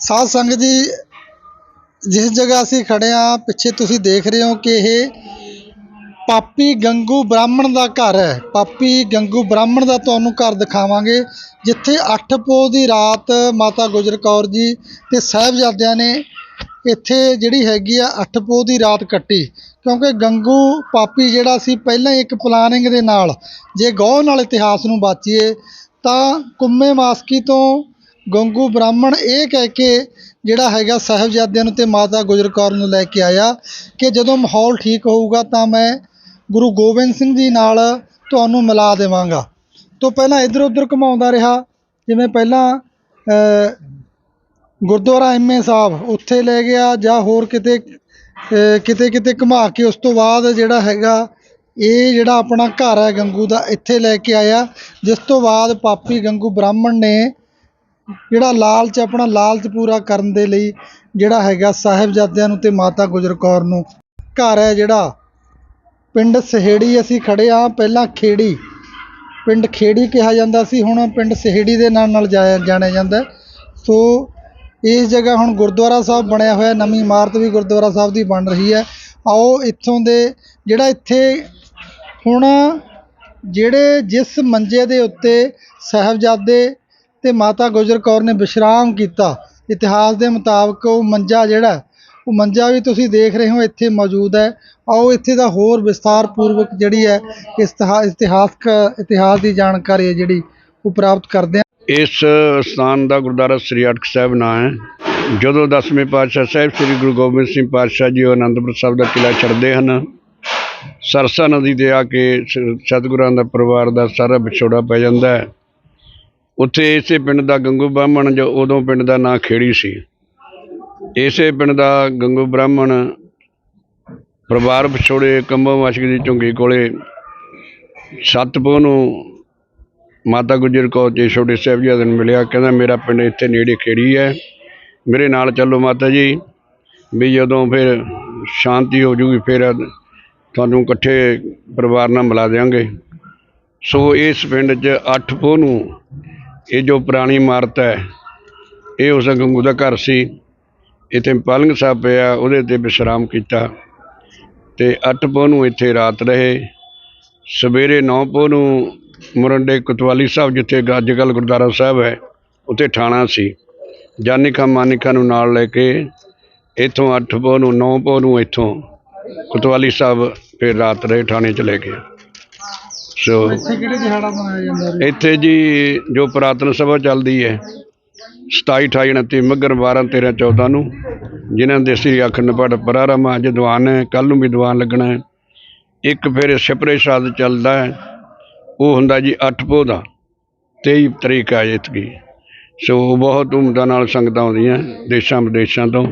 ਸਾਧ ਸੰਗਤ ਜੀ, ਜਿਸ ਜਗ੍ਹਾ ਅਸੀਂ ਖੜੇ ਆ ਪਿੱਛੇ ਤੁਸੀਂ ਦੇਖ ਰਹੇ ਹੋ ਕਿ ਇਹ ਪਾਪੀ ਗੰਗੂ ਬ੍ਰਾਹਮਣ ਦਾ ਘਰ ਹੈ। ਪਾਪੀ ਗੰਗੂ ਬ੍ਰਾਹਮਣ ਦਾ ਤੁਹਾਨੂੰ ਘਰ ਦਿਖਾਵਾਂਗੇ, ਜਿੱਥੇ 8 ਪੋਹ ਦੀ ਰਾਤ ਮਾਤਾ ਗੁਜਰ ਕੌਰ ਜੀ ਤੇ ਸਾਹਿਬਜ਼ਾਦਿਆਂ ਨੇ ਇੱਥੇ ਜਿਹੜੀ ਹੈਗੀ ਆ 8 ਪੋਹ ਦੀ ਰਾਤ ਕੱਟੀ। ਕਿਉਂਕਿ ਗੰਗੂ ਪਾਪੀ ਜਿਹੜਾ ਸੀ, ਪਹਿਲਾਂ ਹੀ ਇੱਕ ਪਲਾਨਿੰਗ ਦੇ ਨਾਲ, ਜੇ ਗੌਹ ਨਾਲ ਇਤਿਹਾਸ ਨੂੰ ਬਾਚੀਏ, ਤਾਂ ਕੁੰਮੇ ਮਾਸਕੀ ਤੋਂ ਗੰਗੂ ਬ੍ਰਾਹਮਣ ਇਹ ਕਹਿ ਕੇ ਜਿਹੜਾ ਹੈਗਾ ਸਾਹਿਬਜ਼ਾਦਿਆਂ ਨੂੰ ਤੇ ਮਾਤਾ ਗੁਜਰ ਕੌਰ ਨੂੰ ਲੈ ਕੇ ਆਇਆ ਕਿ ਜਦੋਂ ਮਾਹੌਲ ਠੀਕ ਹੋਊਗਾ ਤਾਂ ਮੈਂ ਗੁਰੂ ਗੋਬਿੰਦ ਸਿੰਘ ਜੀ ਨਾਲ ਤੁਹਾਨੂੰ ਮਿਲਾ ਦੇਵਾਂਗਾ। ਤੋਂ ਪਹਿਲਾਂ ਇੱਧਰ ਉੱਧਰ ਘੁਮਾਉਂਦਾ ਰਿਹਾ ਜਿਵੇਂ ਪਹਿਲਾਂ ਅ, ਗੁਰਦੁਆਰਾ ਐਮਏ ਸਾਹਿਬ ਉੱਥੇ ਲੈ ਗਿਆ ਜਾਂ ਹੋਰ ਕਿਤੇ ਕਿਤੇ ਕਿਤੇ ਘੁਮਾ ਕੇ ਉਸ ਤੋਂ ਬਾਅਦ ਜਿਹੜਾ ਹੈਗਾ ਇਹ ਜਿਹੜਾ ਆਪਣਾ ਘਰ ਹੈ ਗੰਗੂ ਦਾ ਇੱਥੇ ਲੈ ਕੇ ਆਇਆ ਜਿਸ ਤੋਂ ਬਾਅਦ ਪਾਪੀ ਗੰਗੂ ਬ੍ਰਾਹਮਣ ਨੇ ਜਿਹੜਾ ਲਾਲਚ ਆਪਣਾ ਲਾਲਚ ਪੂਰਾ ਕਰਨ ਦੇ ਲਈ ਜਿਹੜਾ ਹੈਗਾ ਸਾਹਿਬਜ਼ਾਦਿਆਂ ਨੂੰ ਤੇ ਮਾਤਾ ਗੁਜਰ ਕੌਰ ਨੂੰ। ਘਰ ਹੈ ਜਿਹੜਾ, ਪਿੰਡ ਸਹੇੜੀ ਅਸੀਂ ਖੜੇ ਆ ਪਹਿਲਾਂ ਖੇੜੀ। ਪਿੰਡ ਖੇੜੀ ਕਿਹਾ ਜਾਂਦਾ ਸੀ, ਹੁਣ ਪਿੰਡ ਸਹੇੜੀ ਦੇ ਨਾਮ ਨਾਲ ਜਾਇਆ, ਜਾਣਿਆ ਜਾਂਦਾ ਸੋ ਇਸ ਜਗ੍ਹਾ ਹੁਣ ਗੁਰਦੁਆਰਾ ਸਾਹਿਬ ਬਣਿਆ ਹੋਇਆ, ਨਵੀਂ ਇਮਾਰਤ ਵੀ ਗੁਰਦੁਆਰਾ ਸਾਹਿਬ ਦੀ ਬਣ ਰਹੀ ਹੈ। ਆਓ ਇੱਥੋਂ ਦੇ ਜਿਹੜਾ ਇੱਥੇ ਹੁਣ ਜਿਹੜੇ ਜਿਸ ਮੰਜੇ ਦੇ ਉੱਤੇ ਸਾਹਿਬਜ਼ਾਦੇ ਤੇ ਮਾਤਾ ਗੁਜਰ ਕੌਰ ਨੇ ਵਿਸ਼ਰਾਮ ਕੀਤਾ। ਇਤਿਹਾਸ ਦੇ ਮੁਤਾਬਕ ਉਹ ਮੰਜਾ ਜਿਹੜਾ ਉਹ ਮੰਜਾ ਵੀ ਤੁਸੀਂ ਦੇਖ ਰਹੇ ਹੋ, ਇੱਥੇ ਮੌਜੂਦ ਹੈ। ਆਓ ਇੱਥੇ ਦਾ ਹੋਰ ਵਿਸਥਾਰ ਪੂਰਵਕ ਜਿਹੜੀ ਹੈ, ਇਸ ਇਤਿਹਾਸਕ, ਇਤਿਹਾਸ ਦੀ ਜਾਣਕਾਰੀ ਹੈ ਜਿਹੜੀ ਉਹ ਪ੍ਰਾਪਤ ਕਰਦੇ ਹਾਂ। ਇਸ ਸਥਾਨ ਦਾ ਗੁਰਦੁਆਰਾ ਸ੍ਰੀ ਅਟਕ ਸਾਹਿਬ ਨਾਂ ਹੈ। ਜਦੋਂ ਦਸਵੇਂ ਪਾਤਸ਼ਾਹ ਸਾਹਿਬ ਸ੍ਰੀ ਗੁਰੂ ਗੋਬਿੰਦ ਸਿੰਘ ਪਾਤਸ਼ਾਹ ਜੀ ਉਹ ਅਨੰਦਪੁਰ ਸਾਹਿਬ ਦਾ ਕਿਲ੍ਹਾ ਛੱਡਦੇ ਹਨ, ਸਰਸਾ ਨਦੀ ਤੇ ਆ ਕੇ ਸਤਿਗੁਰਾਂ ਦਾ ਪਰਿਵਾਰ ਦਾ ਸਾਰਾ ਵਿਛੋੜਾ ਪੈ ਜਾਂਦਾ ਹੈ। ਉੱਥੇ ਇਸੇ ਪਿੰਡ ਦਾ ਗੰਗੂ ਬ੍ਰਾਹਮਣ ਜੋ ਉਦੋਂ ਪਿੰਡ ਦਾ ਨਾਂ ਖੇੜੀ ਸੀ। ਇਸੇ ਪਿੰਡ ਦਾ ਗੰਗੂ ਬ੍ਰਾਹਮਣ ਪਰਿਵਾਰ ਵਿਛੋੜੇ ਕੰਬੋ ਮਸ਼ਕ ਦੀ ਝੁੰਗੀ ਕੋਲੇ ਸਤਪੁਰ ਨੂੰ ਮਾਤਾ ਗੁਜਰ ਕੌਰ ਜੀ ਛੋਟੇ ਸਾਹਿਬਜ਼ਾਦੇ ਨੂੰ ਮਿਲਿਆ। ਕਹਿੰਦਾ, ਮੇਰਾ ਪਿੰਡ ਇੱਥੇ ਨੇੜੇ ਖੇੜੀ ਹੈ। ਮੇਰੇ ਨਾਲ ਚੱਲੋ ਮਾਤਾ ਜੀ। ਵੀ ਜਦੋਂ ਫਿਰ ਸ਼ਾਂਤੀ ਹੋ ਜੂਗੀ, ਫਿਰ ਤੁਹਾਨੂੰ ਇਕੱਠੇ ਪਰਿਵਾਰ ਨਾਲ ਮਿਲਾ ਦਿਆਂਗੇ। ਸੋ ਇਸ ਪਿੰਡ 'ਚ ਅੱਠ ਪੋਹ ਨੂੰ ਇਹ ਜੋ ਪੁਰਾਣੀ ਇਮਾਰਤ ਹੈ, ਇਹ ਉਸ ਗੰਗੂ ਦਾ ਘਰ ਸੀ। ਇੱਥੇ ਪਲੰਗ ਸਾਹਿਬ ਪਿਆ, ਉਹਦੇ ਤੇ ਵਿਸ਼ਰਾਮ ਕੀਤਾ। ਤੇ ਅੱਠ ਪੋਹ ਨੂੰ ਇੱਥੇ ਰਾਤ ਰਹੇ। ਸਵੇਰੇ 9 ਪੋਹ ਨੂੰ ਮੁਰੰਡੇ ਕੋਤਵਾਲੀ ਸਾਹਿਬ, ਜਿੱਥੇ ਅੱਜ ਕੱਲ੍ਹ ਗੁਰਦੁਆਰਾ ਸਾਹਿਬ ਹੈ, ਉੱਥੇ ਠਾਣਾ ਸੀ। ਜਾਨੀ ਮਾਨਿਕਾ ਨੂੰ ਨਾਲ ਲੈ ਕੇ ਇੱਥੋਂ 8 ਪੋਹ ਨੂੰ 9 ਪੋਹ ਨੂੰ ਇੱਥੋਂ ਕੋਤਵਾਲੀ ਸਾਹਿਬ ਫਿਰ ਰਾਤ ਰਹੇ, ਠਾਣੇ ਚਲੇ ਗਏ ਸੋ ਇੱਥੇ ਕਿਹੜੇ ਦਿਹਾੜਾ ਮਨਾਇਆ ਜਾਂਦਾ ਹੈ ਇੱਥੇ ਜੀ ਜੋ ਪੁਰਾਤਨ ਸਭਾ ਚੱਲਦੀ ਹੈ 27 28 29 ਮੱਘਰ 12 13 14 ਨੂੰ ਜਿਨ੍ਹਾਂ ਦੇ ਸ੍ਰੀ ਅਖੰਡ ਪਾਠ ਪ੍ਰਾਰੰਭ ਅੱਜ ਦੀਵਾਨ ਹੈ ਕੱਲ ਨੂੰ ਵੀ ਦੀਵਾਨ ਲੱਗਣਾ ਹੈ। ਇੱਕ ਫਿਰ ਛਪਰੇ ਸ਼ਾਦ ਚੱਲਦਾ ਹੈ ਉਹ ਹੁੰਦਾ ਜੀ 8 ਪੋਹ ਦਾ 23 ਤਰੀਕ ਹੈ ਇਤਕੀ। ਸੋ ਬਹੁਤ ਧੂਮਧਾਮ ਨਾਲ ਸੰਗਤਾਂ ਆਉਂਦੀਆਂ ਦੇਸ਼ਾਂ ਵਿਦੇਸ਼ਾਂ ਤੋਂ।